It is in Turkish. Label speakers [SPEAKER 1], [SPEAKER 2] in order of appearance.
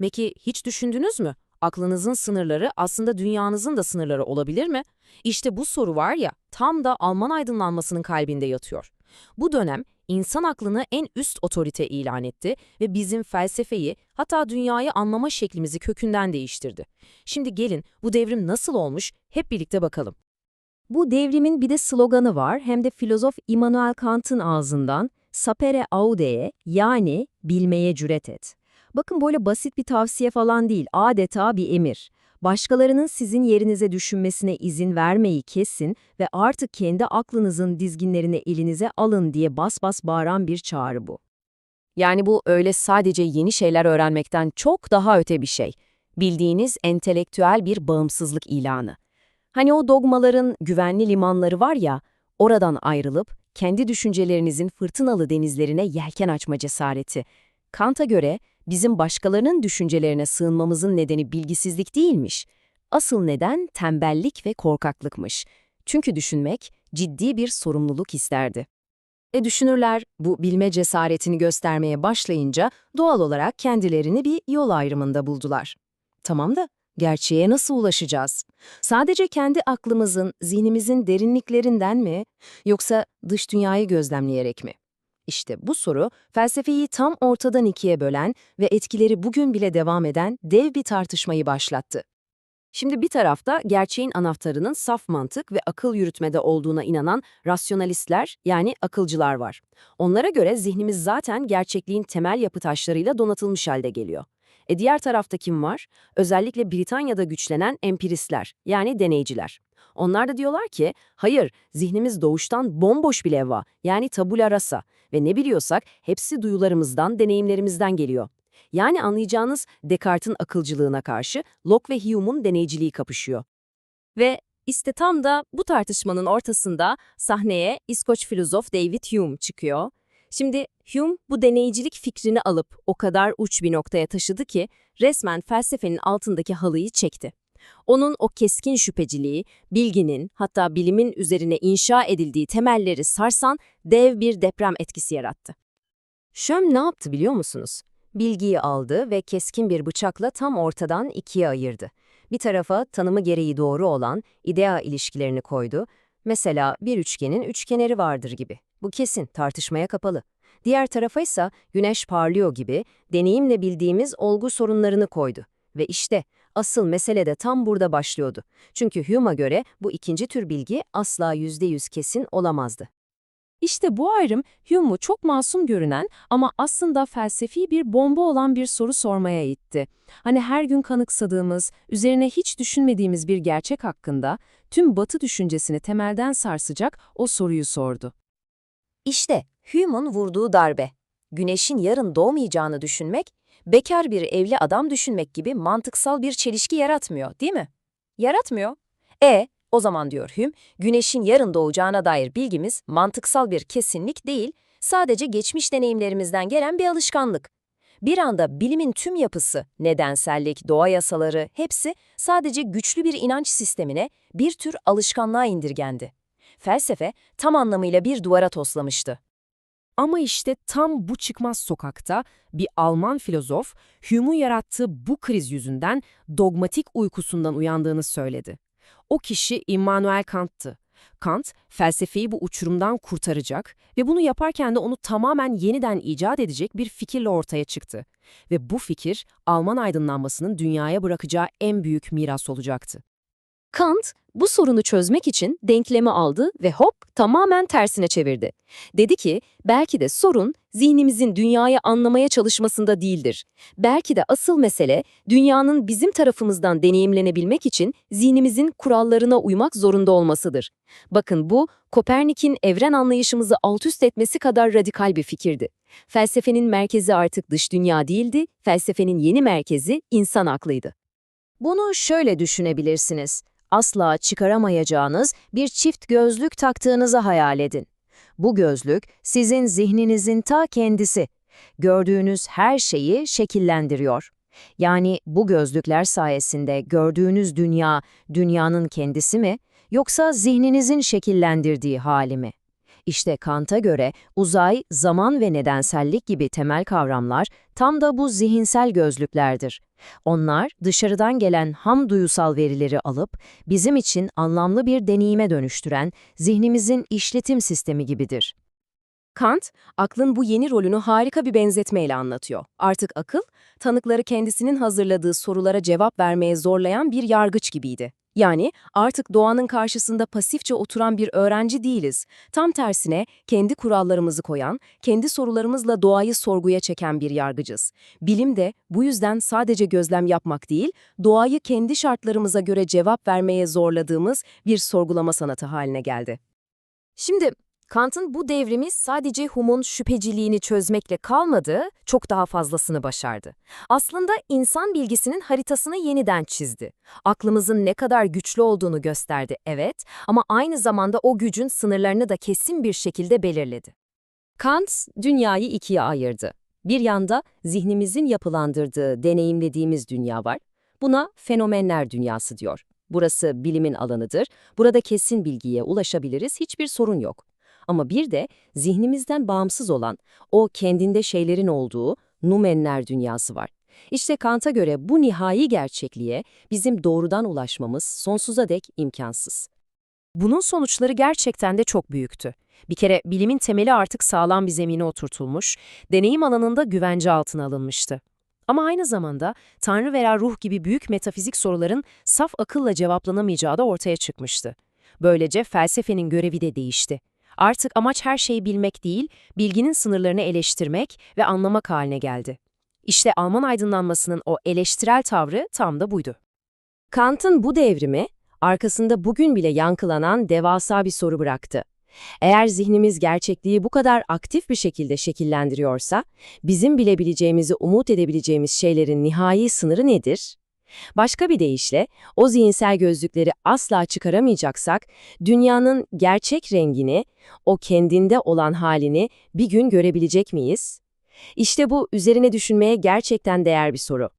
[SPEAKER 1] Peki hiç düşündünüz mü? Aklınızın sınırları aslında dünyanızın da sınırları olabilir mi? İşte bu soru var ya, tam da Alman aydınlanmasının kalbinde yatıyor. Bu dönem insan aklını en üst otorite ilan etti ve bizim felsefeyi, hatta dünyayı anlama şeklimizi kökünden değiştirdi. Şimdi gelin bu devrim nasıl olmuş hep birlikte bakalım.
[SPEAKER 2] Bu devrimin bir de sloganı var hem de filozof Immanuel Kant'ın ağzından sapere aude'ye yani bilmeye cüret et. Bakın böyle basit bir tavsiye falan değil, adeta bir emir. Başkalarının sizin yerinize düşünmesine izin vermeyi kesin ve artık kendi aklınızın dizginlerini elinize alın diye bas bas bağıran bir çağrı bu.
[SPEAKER 1] Yani bu öyle sadece yeni şeyler öğrenmekten çok daha öte bir şey. Bildiğiniz entelektüel bir bağımsızlık ilanı. Hani o dogmaların güvenli limanları var ya, oradan ayrılıp kendi düşüncelerinizin fırtınalı denizlerine yelken açma cesareti. Kant'a göre bizim başkalarının düşüncelerine sığınmamızın nedeni bilgisizlik değilmiş. Asıl neden tembellik ve korkaklıkmış. Çünkü düşünmek ciddi bir sorumluluk isterdi. E düşünürler bu bilme cesaretini göstermeye başlayınca doğal olarak kendilerini bir yol ayrımında buldular. Tamam da gerçeğe nasıl ulaşacağız? Sadece kendi aklımızın, zihnimizin derinliklerinden mi yoksa dış dünyayı gözlemleyerek mi? İşte bu soru felsefeyi tam ortadan ikiye bölen ve etkileri bugün bile devam eden dev bir tartışmayı başlattı. Şimdi bir tarafta gerçeğin anahtarının saf mantık ve akıl yürütmede olduğuna inanan rasyonalistler yani akılcılar var. Onlara göre zihnimiz zaten gerçekliğin temel yapı taşlarıyla donatılmış halde geliyor. E diğer tarafta kim var? Özellikle Britanya'da güçlenen empiristler yani deneyciler. Onlar da diyorlar ki, hayır, zihnimiz doğuştan bomboş bir levha, yani tabula rasa ve ne biliyorsak hepsi duyularımızdan, deneyimlerimizden geliyor. Yani anlayacağınız Descartes'in akılcılığına karşı Locke ve Hume'un deneyiciliği kapışıyor. Ve işte tam da bu tartışmanın ortasında sahneye İskoç filozof David Hume çıkıyor. Şimdi Hume bu deneyicilik fikrini alıp o kadar uç bir noktaya taşıdı ki resmen felsefenin altındaki halıyı çekti. Onun o keskin şüpheciliği, bilginin hatta bilimin üzerine inşa edildiği temelleri sarsan dev bir deprem etkisi yarattı. Şöm ne yaptı biliyor musunuz? Bilgiyi aldı ve keskin bir bıçakla tam ortadan ikiye ayırdı. Bir tarafa tanımı gereği doğru olan idea ilişkilerini koydu. Mesela bir üçgenin üç kenarı vardır gibi. Bu kesin, tartışmaya kapalı. Diğer tarafa ise güneş parlıyor gibi deneyimle bildiğimiz olgu sorunlarını koydu. Ve işte asıl mesele de tam burada başlıyordu. Çünkü Hume'a göre bu ikinci tür bilgi asla yüzde yüz kesin olamazdı.
[SPEAKER 2] İşte bu ayrım Hume'u çok masum görünen ama aslında felsefi bir bomba olan bir soru sormaya itti. Hani her gün kanıksadığımız, üzerine hiç düşünmediğimiz bir gerçek hakkında tüm batı düşüncesini temelden sarsacak o soruyu sordu.
[SPEAKER 1] İşte Hume'un vurduğu darbe. Güneşin yarın doğmayacağını düşünmek, bekar bir evli adam düşünmek gibi mantıksal bir çelişki yaratmıyor, değil mi? Yaratmıyor. E, o zaman diyor Hume, güneşin yarın doğacağına dair bilgimiz mantıksal bir kesinlik değil, sadece geçmiş deneyimlerimizden gelen bir alışkanlık. Bir anda bilimin tüm yapısı, nedensellik, doğa yasaları hepsi sadece güçlü bir inanç sistemine, bir tür alışkanlığa indirgendi. Felsefe tam anlamıyla bir duvara toslamıştı. Ama işte tam bu çıkmaz sokakta bir Alman filozof Hume'un yarattığı bu kriz yüzünden dogmatik uykusundan uyandığını söyledi. O kişi Immanuel Kant'tı. Kant, felsefeyi bu uçurumdan kurtaracak ve bunu yaparken de onu tamamen yeniden icat edecek bir fikirle ortaya çıktı. Ve bu fikir, Alman aydınlanmasının dünyaya bırakacağı en büyük miras olacaktı. Kant, bu sorunu çözmek için denklemi aldı ve hop tamamen tersine çevirdi. Dedi ki, belki de sorun zihnimizin dünyayı anlamaya çalışmasında değildir. Belki de asıl mesele dünyanın bizim tarafımızdan deneyimlenebilmek için zihnimizin kurallarına uymak zorunda olmasıdır. Bakın bu, Kopernik'in evren anlayışımızı alt üst etmesi kadar radikal bir fikirdi. Felsefenin merkezi artık dış dünya değildi, felsefenin yeni merkezi insan aklıydı. Bunu şöyle düşünebilirsiniz asla çıkaramayacağınız bir çift gözlük taktığınızı hayal edin. Bu gözlük sizin zihninizin ta kendisi. Gördüğünüz her şeyi şekillendiriyor. Yani bu gözlükler sayesinde gördüğünüz dünya, dünyanın kendisi mi, yoksa zihninizin şekillendirdiği hali mi?
[SPEAKER 2] İşte Kant'a göre uzay, zaman ve nedensellik gibi temel kavramlar tam da bu zihinsel gözlüklerdir. Onlar dışarıdan gelen ham duyusal verileri alıp bizim için anlamlı bir deneyime dönüştüren zihnimizin işletim sistemi gibidir.
[SPEAKER 1] Kant, aklın bu yeni rolünü harika bir benzetmeyle anlatıyor. Artık akıl, tanıkları kendisinin hazırladığı sorulara cevap vermeye zorlayan bir yargıç gibiydi. Yani artık doğanın karşısında pasifçe oturan bir öğrenci değiliz. Tam tersine kendi kurallarımızı koyan, kendi sorularımızla doğayı sorguya çeken bir yargıcız. Bilim de bu yüzden sadece gözlem yapmak değil, doğayı kendi şartlarımıza göre cevap vermeye zorladığımız bir sorgulama sanatı haline geldi. Şimdi Kant'ın bu devrimi sadece Hume'un şüpheciliğini çözmekle kalmadı, çok daha fazlasını başardı. Aslında insan bilgisinin haritasını yeniden çizdi. Aklımızın ne kadar güçlü olduğunu gösterdi, evet, ama aynı zamanda o gücün sınırlarını da kesin bir şekilde belirledi.
[SPEAKER 2] Kant, dünyayı ikiye ayırdı. Bir yanda zihnimizin yapılandırdığı, deneyimlediğimiz dünya var. Buna fenomenler dünyası diyor. Burası bilimin alanıdır. Burada kesin bilgiye ulaşabiliriz, hiçbir sorun yok. Ama bir de zihnimizden bağımsız olan, o kendinde şeylerin olduğu numenler dünyası var. İşte Kant'a göre bu nihai gerçekliğe bizim doğrudan ulaşmamız sonsuza dek imkansız.
[SPEAKER 1] Bunun sonuçları gerçekten de çok büyüktü. Bir kere bilimin temeli artık sağlam bir zemine oturtulmuş, deneyim alanında güvence altına alınmıştı. Ama aynı zamanda Tanrı veya ruh gibi büyük metafizik soruların saf akılla cevaplanamayacağı da ortaya çıkmıştı. Böylece felsefenin görevi de değişti. Artık amaç her şeyi bilmek değil, bilginin sınırlarını eleştirmek ve anlamak haline geldi. İşte Alman aydınlanmasının o eleştirel tavrı tam da buydu.
[SPEAKER 2] Kant'ın bu devrimi, arkasında bugün bile yankılanan devasa bir soru bıraktı. Eğer zihnimiz gerçekliği bu kadar aktif bir şekilde şekillendiriyorsa, bizim bilebileceğimizi umut edebileceğimiz şeylerin nihai sınırı nedir? Başka bir deyişle, o zihinsel gözlükleri asla çıkaramayacaksak, dünyanın gerçek rengini, o kendinde olan halini bir gün görebilecek miyiz? İşte bu üzerine düşünmeye gerçekten değer bir soru.